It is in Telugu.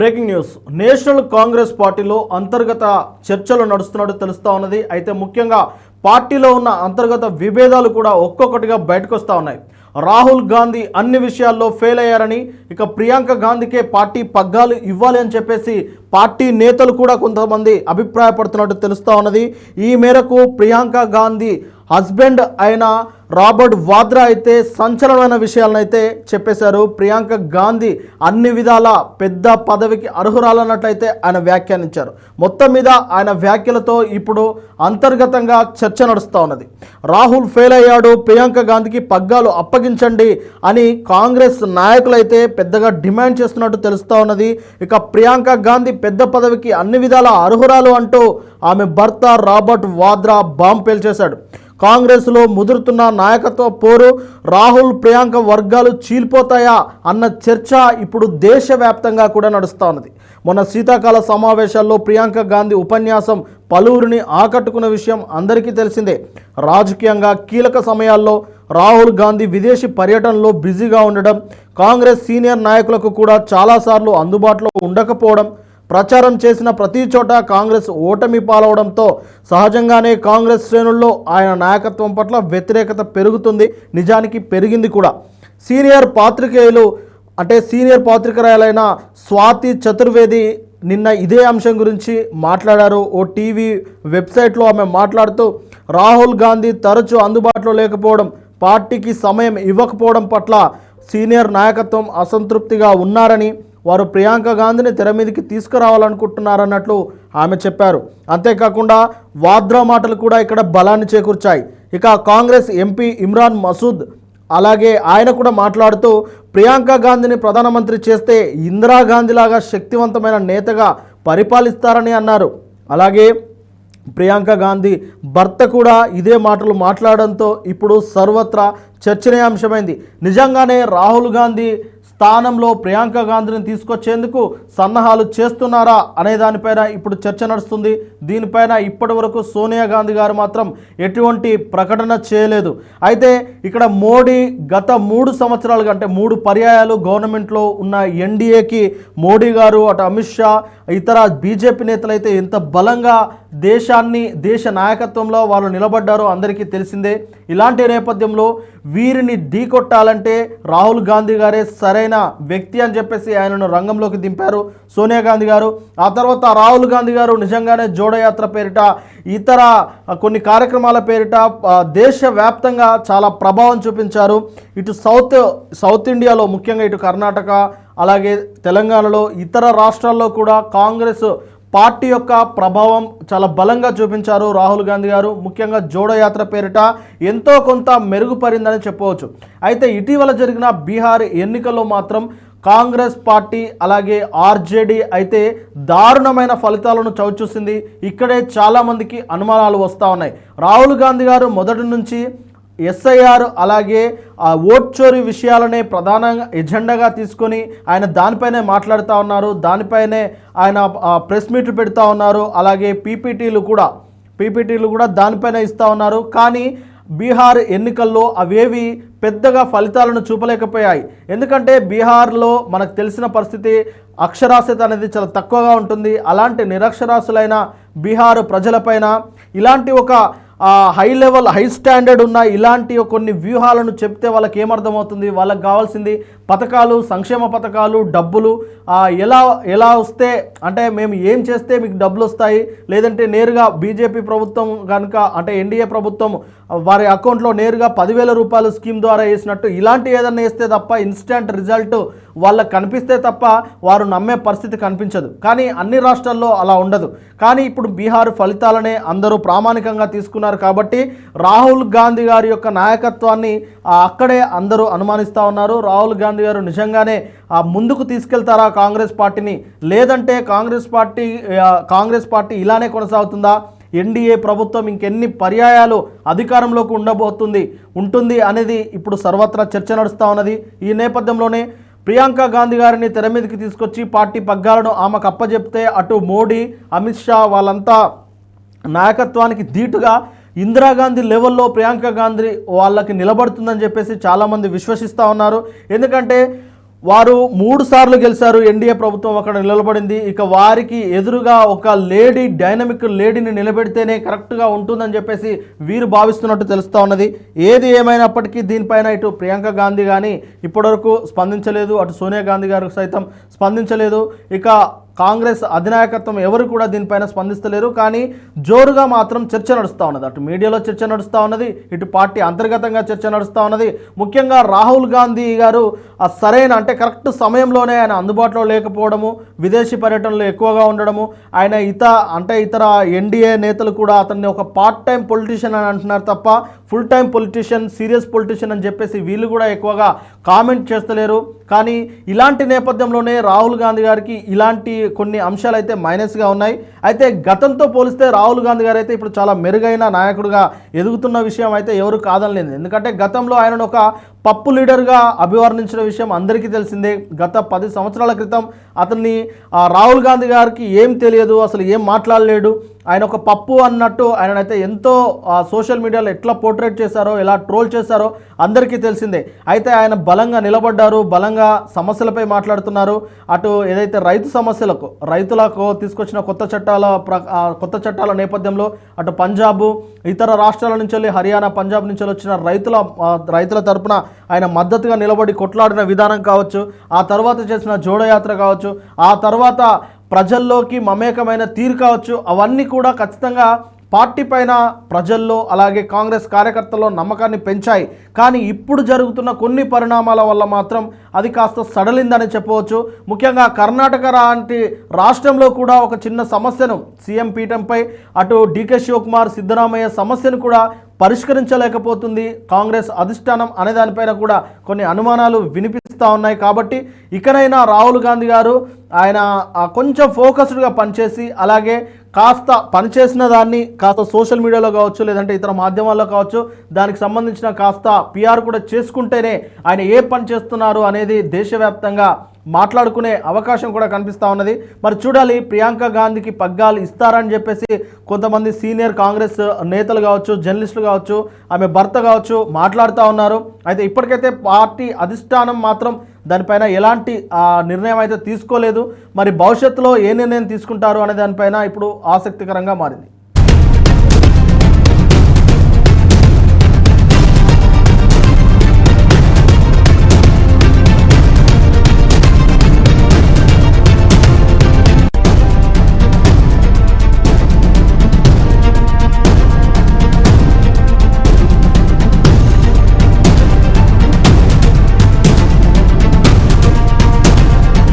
Breaking news. నేషనల్ కాంగ్రెస్ పార్టీలో అంతర్గత చర్చలు నడుస్తున్నట్టు తెలుస్తూ ఉన్నది. అయితే ముఖ్యంగా పార్టీలో ఉన్న అంతర్గత విభేదాలు కూడా ఒక్కొక్కటిగా బయటకు వస్తూ ఉన్నాయి. రాహుల్ గాంధీ అన్ని విషయాల్లో ఫెయిల్ అయ్యారని ఇక ప్రియాంక గాంధీకే పార్టీ పగ్గాలు ఇవ్వాలి అని చెప్పేసి పార్టీ నేతలు కూడా కొంతమంది అభిప్రాయపడుతున్నట్టు తెలుస్తూ ఉన్నది. ఈ మేరకు ప్రియాంక గాంధీ హస్బెండ్ అయిన రాబర్ట్ వాద్రా అయితే సంచలనమైన విషయాలను అయితే చెప్పేశారు. ప్రియాంక గాంధీ అన్ని విధాల పెద్ద పదవికి అర్హురాలన్నట్లయితే ఆయన వ్యాఖ్యానించారు. మొత్తం మీద ఆయన వ్యాఖ్యలతో ఇప్పుడు అంతర్గతంగా చర్చ నడుస్తూ ఉన్నది. రాహుల్ ఫెయిల్ అయ్యాడు ప్రియాంక గాంధీకి పగ్గాలు అప్పగించండి అని కాంగ్రెస్ నాయకులైతే పెద్దగా డిమాండ్ చేస్తున్నట్టు తెలుస్తూ ఉన్నది. ఇక ప్రియాంక గాంధీ పెద్ద పదవికి అన్ని విధాల అర్హురాలు అంటూ ఆమె భర్త రాబర్ట్ వాద్రా బాంబ్ పేల్చేశాడు. కాంగ్రెస్లో ముదురుతున్న నాయకత్వ పోరు రాహుల్ ప్రియాంక వర్గాలు చీలిపోతాయా అన్న చర్చ ఇప్పుడు దేశవ్యాప్తంగా కూడా నడుస్తూ ఉన్నది మొన్న శీతాకాల సమావేశాల్లో ప్రియాంక గాంధీ ఉపన్యాసం పలువురిని ఆకట్టుకున్న విషయం అందరికీ తెలిసిందే. రాజకీయంగా కీలక సమయాల్లో రాహుల్ గాంధీ విదేశీ పర్యటనలో బిజీగా ఉండడం కాంగ్రెస్ సీనియర్ నాయకులకు కూడా చాలాసార్లు అందుబాటులో ఉండకపోవడం ప్రచారం చేసిన ప్రతి చోట కాంగ్రెస్ ఓటమి పాలవడంతో సహజంగానే కాంగ్రెస్ శ్రేణుల్లో ఆయన నాయకత్వం పట్ల వ్యతిరేకత పెరుగుతుంది నిజానికి పెరిగింది కూడా. సీనియర్ పాత్రికేయులు అంటే సీనియర్ పాత్రికేయులైన స్వాతి చతుర్వేది నిన్న ఇదే అంశం గురించి మాట్లాడారు. ఓ టీవీ వెబ్సైట్లో ఆమె మాట్లాడుతూ రాహుల్ గాంధీ తరచూ అందుబాటులో లేకపోవడం పార్టీకి సమయం ఇవ్వకపోవడం పట్ల సీనియర్ నాయకత్వం అసంతృప్తిగా ఉన్నారని వారు ప్రియాంక గాంధీని తెర మీదకి తీసుకురావాలనుకుంటున్నారన్నట్లు ఆమె చెప్పారు. అంతేకాకుండా వాద్రా మాటలు కూడా ఇక్కడ బలాన్ని చేకూర్చాయి. ఇక కాంగ్రెస్ ఎంపీ ఇమ్రాన్ మసూద్ అలాగే ఆయన కూడా మాట్లాడుతూ ప్రియాంక గాంధీని ప్రధానమంత్రి చేస్తే ఇందిరాగాంధీలాగా శక్తివంతమైన నేతగా పరిపాలిస్తారని అన్నారు. అలాగే ప్రియాంక గాంధీ భర్త కూడా ఇదే మాటలు మాట్లాడడంతో ఇప్పుడు సర్వత్రా చర్చనీయాంశమైంది. నిజంగానే రాహుల్ గాంధీ స్థానంలో ప్రియాంక గాంధీని తీసుకొచ్చేందుకు సన్నాహాలు చేస్తున్నారా అనే దానిపైన ఇప్పుడు చర్చ నడుస్తుంది. దీనిపైన ఇప్పటి వరకు సోనియా గాంధీ గారు మాత్రం ఎటువంటి ప్రకటన చేయలేదు. అయితే ఇక్కడ మోడీ గత మూడు సంవత్సరాలుగా అంటే మూడు పర్యాయాలు గవర్నమెంట్లో ఉన్న ఎన్డీఏకి మోడీ గారు అటు అమిత్ షా ఇతర బీజేపీ నేతలు అయితే ఎంత బలంగా దేశాన్ని దేశ నాయకత్వంలో వాళ్ళు నిలబడ్డారో అందరికీ తెలిసిందే. ఇలాంటి నేపథ్యంలో వీరిని ఢీకొట్టాలంటే రాహుల్ గాంధీ గారే సరైన వ్యక్తి అని చెప్పేసి ఆయనను రంగంలోకి దింపారు సోనియా గాంధీ గారు. ఆ తర్వాత రాహుల్ గాంధీ గారు నిజంగానే జోడయాత్ర పేరిట ఇతర కొన్ని కార్యక్రమాల పేరిట దేశవ్యాప్తంగా చాలా ప్రభావం చూపించారు. ఇటు సౌత్ సౌత్ ఇండియాలో ముఖ్యంగా ఇటు కర్ణాటక అలాగే తెలంగాణలో ఇతర రాష్ట్రాల్లో కూడా కాంగ్రెస్ పార్టీ యొక్క ప్రభావం చాలా బలంగా చూపించారు రాహుల్ గాంధీ గారు. ముఖ్యంగా జోడయాత్ర పేరిట ఎంతో కొంత మెరుగుపడిందని చెప్పవచ్చు. అయితే ఇటీవల జరిగిన బీహార్ ఎన్నికల్లో మాత్రం కాంగ్రెస్ పార్టీ అలాగే ఆర్జేడీ అయితే దారుణమైన ఫలితాలను చవిచూసింది ఇక్కడే చాలామందికి అనుమానాలు వస్తూ ఉన్నాయి. రాహుల్ గాంధీ గారు మొదటి నుంచి ఎస్ఐఆర్ అలాగే ఆ ఓట్ చోరీ విషయాలనే ప్రధానంగా ఎజెండాగా తీసుకొని ఆయన దానిపైనే మాట్లాడుతూ ఉన్నారు. దానిపైనే ఆయన ప్రెస్ మీట్లు పెడతా ఉన్నారు. అలాగే పీపీటీలు కూడా పీపీటీలు కూడా దానిపైన ఇస్తూ ఉన్నారు. కానీ బీహార్ ఎన్నికల్లో అవేవి పెద్దగా ఫలితాలను చూపలేకపోయాయి. ఎందుకంటే బీహార్లో మనకు తెలిసిన పరిస్థితి అక్షరాస్యత అనేది చాలా తక్కువగా ఉంటుంది. అలాంటి నిరక్షరాస్యులైన బీహార్ ప్రజలపైన ఇలాంటి ఒక హై లెవెల్ హై స్టాండర్డ్ ఉన్న ఇలాంటి కొన్ని వ్యూహాలను చెప్తే వాళ్ళకి ఏమర్థమవుతుంది వాళ్ళకి కావాల్సింది పథకాలు సంక్షేమ పథకాలు డబ్బులు ఎలా ఎలా వస్తే అంటే మేము ఏం చేస్తే మీకు డబ్బులు వస్తాయి? లేదంటే నేరుగా బీజేపీ ప్రభుత్వం కనుక అంటే ఎన్డీఏ ప్రభుత్వం వారి అకౌంట్లో నేరుగా పదివేల రూపాయలు స్కీమ్ ద్వారా వేసినట్టు ఇలాంటి ఏదైనా వేస్తే తప్ప ఇన్స్టెంట్ రిజల్ట్ వాళ్ళకి కనిపిస్తే తప్ప వారు నమ్మే పరిస్థితి కనిపించదు. కానీ అన్ని రాష్ట్రాల్లో అలా ఉండదు. కానీ ఇప్పుడు బీహార్ ఫలితాలనే అందరూ ప్రామాణికంగా తీసుకున్నారు కాబట్టి రాహుల్ గాంధీ గారి యొక్క నాయకత్వాన్ని అక్కడే అందరూ అనుమానిస్తూ ఉన్నారు. రాహుల్ గాంధీ గారు నిజంగానే ఆ, ముందుకు తీసుకెళ్తారా కాంగ్రెస్ పార్టీని? లేదంటే కాంగ్రెస్ పార్టీ కాంగ్రెస్ పార్టీ ఇలానే కొనసాగుతుందా? ఎన్డీఏ ప్రభుత్వం ఇంకెన్ని పర్యాయాలు అధికారంలోకి ఉండబోతుంది ఉంటుంది అనేది ఇప్పుడు సర్వత్రా చర్చ నడుస్తూ ఉన్నది. ఈ నేపథ్యంలోనే ప్రియాంక గాంధీ గారిని తెర మీదకి తీసుకొచ్చి పార్టీ పగ్గాలను ఆమెకు అప్పజెప్తే అటు మోడీ అమిత్ షా వాళ్ళంతా నాయకత్వానికి ధీటుగా ఇందిరాగాంధీ లెవెల్లో ప్రియాంక గాంధీ వాళ్ళకి నిలబడుతుందని చెప్పేసి చాలామంది విశ్వసిస్తూ ఉన్నారు. ఎందుకంటే వారు మూడు సార్లు గెలిచారు. ఎన్డీఏ ప్రభుత్వం అక్కడ నిలబడింది. ఇక వారికి ఎదురుగా ఒక లేడీ డైనమిక్ లేడీని నిలబెడితేనే కరెక్ట్గా ఉంటుందని చెప్పేసి వీరు భావిస్తున్నట్టు తెలుస్తూ ఉన్నది. ఏది ఏమైనప్పటికీ దీనిపైన ఇటు ప్రియాంక గాంధీ కానీ ఇప్పటివరకు స్పందించలేదు. అటు సోనియా గాంధీ గారు సైతం స్పందించలేదు. ఇక కాంగ్రెస్ అధినాయకత్వం ఎవరు కూడా దీనిపైన స్పందిస్తలేరు. కానీ జోరుగా మాత్రం చర్చ నడుస్తూ ఉన్నది. అటు మీడియాలో చర్చ నడుస్తూ ఉన్నది. ఇటు పార్టీ అంతర్గతంగా చర్చ నడుస్తూ ఉన్నది. ముఖ్యంగా రాహుల్ గాంధీ గారు ఆ సరైన అంటే కరెక్ట్ సమయంలోనే ఆయన అందుబాటులో లేకపోవడము విదేశీ పర్యటనలు ఎక్కువగా ఉండడము ఆయన ఇత అంటే ఇతర ఎన్డీఏ నేతలు కూడా అతన్ని ఒక పార్ట్ టైం పొలిటీషియన్ అని అంటున్నారు తప్ప full time politician serious politician అని చెప్పేసి వీళ్ళు కూడా ఎక్కువగా కామెంట్ చేస్తలేరు. కానీ ఇలాంటి నేపథ్యంలోనే రాహుల్ గాంధీ గారికి ఇలాంటి కొన్ని అంశాలు అయితే మైనస్గా ఉన్నాయి. అయితే గతంతో పోలిస్తే రాహుల్ గాంధీ గారు అయితే ఇప్పుడు చాలా మెరుగైన నాయకుడిగా ఎదుగుతున్న విషయం అయితే ఎవరు కాదనలేదు. ఎందుకంటే గతంలో ఆయనను ఒక పప్పు లీడర్గా అభివర్ణించిన విషయం అందరికీ తెలిసిందే. గత పది సంవత్సరాల క్రితం అతన్ని రాహుల్ గాంధీ గారికి ఏం తెలియదు అసలు ఏం మాట్లాడలేడు. ఆయన ఒక పప్పు అన్నట్టు ఆయననైతే ఎంతో సోషల్ మీడియాలో ఎట్లా పోర్ట్రేట్ చేశారో ఎలా ట్రోల్ చేశారో అందరికీ తెలిసిందే. అయితే ఆయన బలంగా నిలబడ్డారు బలంగా సమస్యలపై మాట్లాడుతున్నారు. అటు ఏదైతే రైతు సమస్యలకు రైతులకు తీసుకొచ్చిన కొత్త చట్టం చట్టాల ప్ర కొత్త చట్టాల నేపథ్యంలో అటు పంజాబ్ ఇతర రాష్ట్రాల నుంచి వెళ్ళి హర్యానా పంజాబ్ నుంచి వచ్చిన రైతుల రైతుల తరపున ఆయన మద్దతుగా నిలబడి కొట్లాడిన విధానం కావచ్చు ఆ తర్వాత చేసిన జోడయాత్ర కావచ్చు ఆ తర్వాత ప్రజల్లోకి మమేకమైన తీరు కావచ్చు అవన్నీ కూడా ఖచ్చితంగా పార్టీ పైన ప్రజల్లో అలాగే కాంగ్రెస్ కార్యకర్తల్లో నమ్మకాన్ని పెంచాయి. కానీ ఇప్పుడు జరుగుతున్న కొన్ని పరిణామాల వల్ల మాత్రం అది కాస్త సడలిందని చెప్పవచ్చు. ముఖ్యంగా కర్ణాటక లాంటి రాష్ట్రంలో కూడా ఒక చిన్న సమస్యను సీఎం పీఠంపై అటు డీకే శివకుమార్ సిద్ధరామయ్య సమస్యను కూడా పరిష్కరించలేకపోతుంది. కాంగ్రెస్ అధిష్టానం అనే దానిపైన కూడా కొన్ని అనుమానాలు వినిపిస్తూ ఉన్నాయి. కాబట్టి ఇకనైనా రాహుల్ గాంధీ గారు ఆయన కొంచెం ఫోకస్డ్గా పనిచేసి అలాగే కాస్త పనిచేసిన దాన్ని కాస్త సోషల్ మీడియాలో కావచ్చు లేదంటే ఇతర మాధ్యమాల్లో కావచ్చు దానికి సంబంధించిన కాస్త పిఆర్ కూడా చేసుకుంటేనే ఆయన ఏ పని చేస్తున్నారు అనేది దేశవ్యాప్తంగా మాట్లాడుకునే అవకాశం కూడా కనిపిస్తూ ఉన్నది. మరి చూడాలి ప్రియాంక గాంధీకి పగ్గాలు ఇస్తారని చెప్పేసి కొంతమంది సీనియర్ కాంగ్రెస్ నేతలు కావచ్చు జర్నలిస్టులు కావచ్చు ఆమె భర్త కావచ్చు మాట్లాడుతూ ఉన్నారు. అయితే ఇప్పటికైతే పార్టీ అధిష్టానం మాత్రం దానిపైన ఎలాంటి నిర్ణయం అయితే తీసుకోలేదు. మరి భవిష్యత్తులో ఏ నిర్ణయం తీసుకుంటారు అనే దానిపైన ఇప్పుడు ఆసక్తికరంగా మారింది.